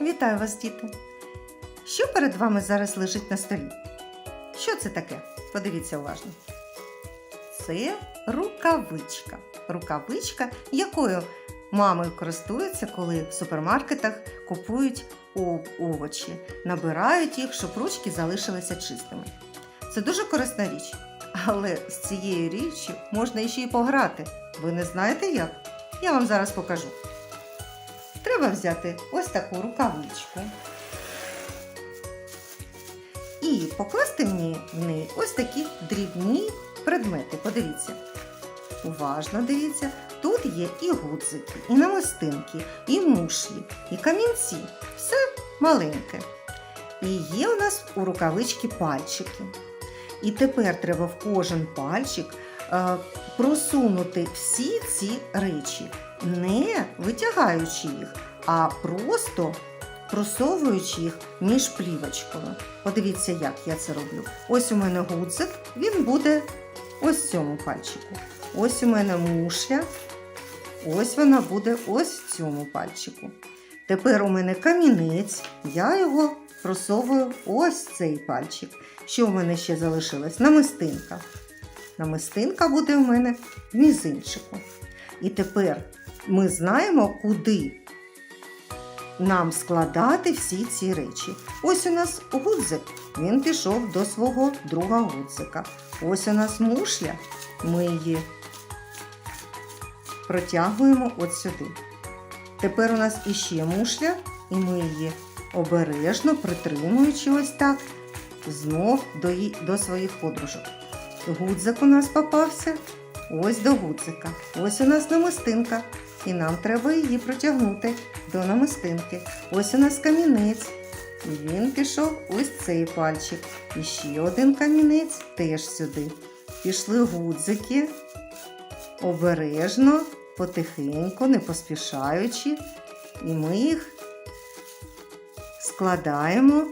Вітаю вас, діти! Що перед вами зараз лежить на столі? Що це таке? Подивіться уважно. Це рукавичка. Рукавичка, якою мами користуються, коли в супермаркетах купують овочі, набирають їх, щоб ручки залишилися чистими. Це дуже корисна річ. Але з цією річчю можна ще й пограти. Ви не знаєте як? Я вам зараз покажу. Треба взяти ось таку рукавичку і покласти в неї, ось такі дрібні предмети. Подивіться. Уважно дивіться. Тут є і гудзики, і намистинки, і мушлі, і камінці. Все маленьке. І є у нас у рукавички пальчики. І тепер треба в кожен пальчик е, просунути всі ці речі, не витягаючи їх, а просто просовуючи їх між плівочками. Подивіться, як я це роблю. Ось у мене гудзик, він буде ось в цьому пальчику. Ось у мене мушля, ось вона буде ось в цьому пальчику. Тепер у мене камінець, я його просовую ось цей пальчик. Що в мене ще залишилось? Намистинка. Намистинка буде в мене в мізинчику. І тепер ми знаємо, куди нам складати всі ці речі. Ось у нас гудзик, він пішов до свого друга гудзика. Ось у нас мушля, ми її протягуємо от сюди. Тепер у нас іще мушля, і ми її обережно притримуючи ось так, знов до, її- до своїх подружок. Гудзик у нас попався ось до гудзика. Ось у нас намистинка, і нам треба її протягнути до намистинки. Ось у нас камінець. І він пішов ось цей пальчик. І ще один камінець теж сюди. Пішли гудзики. Обережно, потихеньку, не поспішаючи. І ми їх складаємо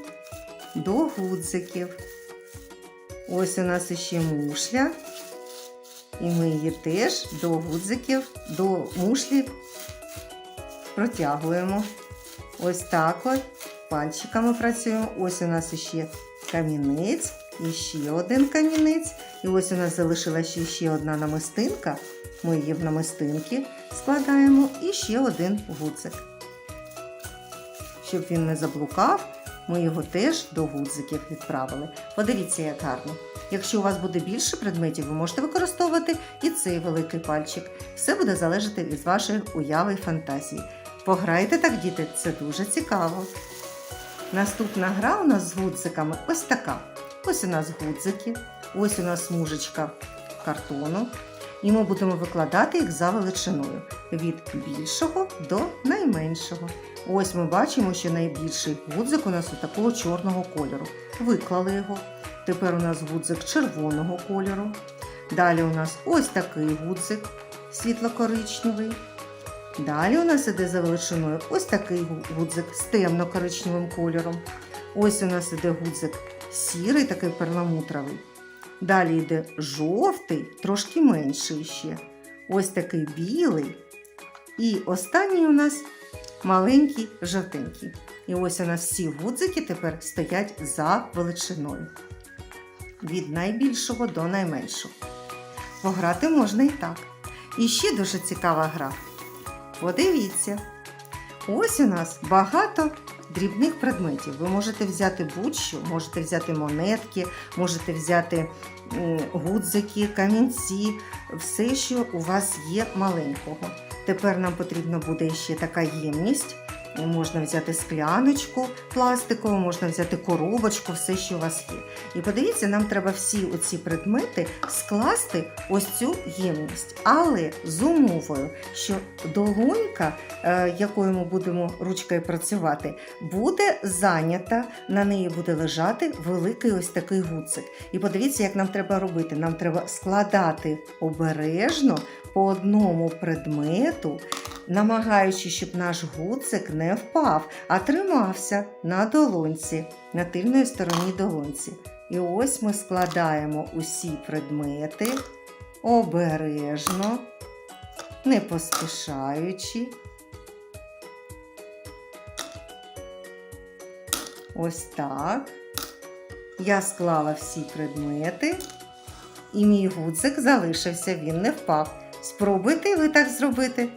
до гудзиків. Ось у нас іще мушля. І ми її теж до гудзиків, до мушлі протягуємо. Ось так от пальчиками працюємо. Ось у нас ще камінець, і ще один камінець. І ось у нас залишилася ще одна намистинка. Ми її в намистинки складаємо і ще один гудзик. Щоб він не заблукав, ми його теж до гудзиків відправили. Подивіться, як гарно. Якщо у вас буде більше предметів, ви можете використовувати і цей великий пальчик. Все буде залежати від вашої уяви і фантазії. Пограйте так, діти, це дуже цікаво. Наступна гра у нас з гудзиками ось така. Ось у нас гудзики, ось у нас смужечка картону. І ми будемо викладати їх за величиною від більшого до найменшого. Ось ми бачимо, що найбільший гудзик у нас у такого чорного кольору. Виклали його. Тепер у нас гудзик червоного кольору. Далі у нас ось такий гудзик світло-коричневий. Далі у нас іде за величиною ось такий гудзик з темно-коричневим кольором. Ось у нас іде гудзик сірий, такий перламутровий. Далі йде жовтий, трошки менший ще. Ось такий білий. І останній у нас маленький жовтенький. І ось у нас всі гудзики тепер стоять за величиною. Від найбільшого до найменшого. Пограти можна і так. І ще дуже цікава гра. Подивіться. Ось у нас багато дрібних предметів. Ви можете взяти будь-що, можете взяти монетки, можете взяти гудзики, камінці, все, що у вас є маленького. Тепер нам потрібна буде ще така ємність. Можна взяти скляночку пластикову, можна взяти коробочку, все, що у вас є. І подивіться, нам треба всі оці предмети скласти ось цю ємність. Але з умовою, що долонька, е, якою ми будемо ручкою працювати, буде зайнята, на неї буде лежати великий ось такий гудзик. І подивіться, як нам треба робити. Нам треба складати обережно по одному предмету, намагаючись, щоб наш гудзик не впав, а тримався на долонці, на тильної стороні долонці. І ось ми складаємо усі предмети обережно, не поспішаючи. Ось так. Я склала всі предмети, і мій гудзик залишився, він не впав. Спробуйте ви так зробити.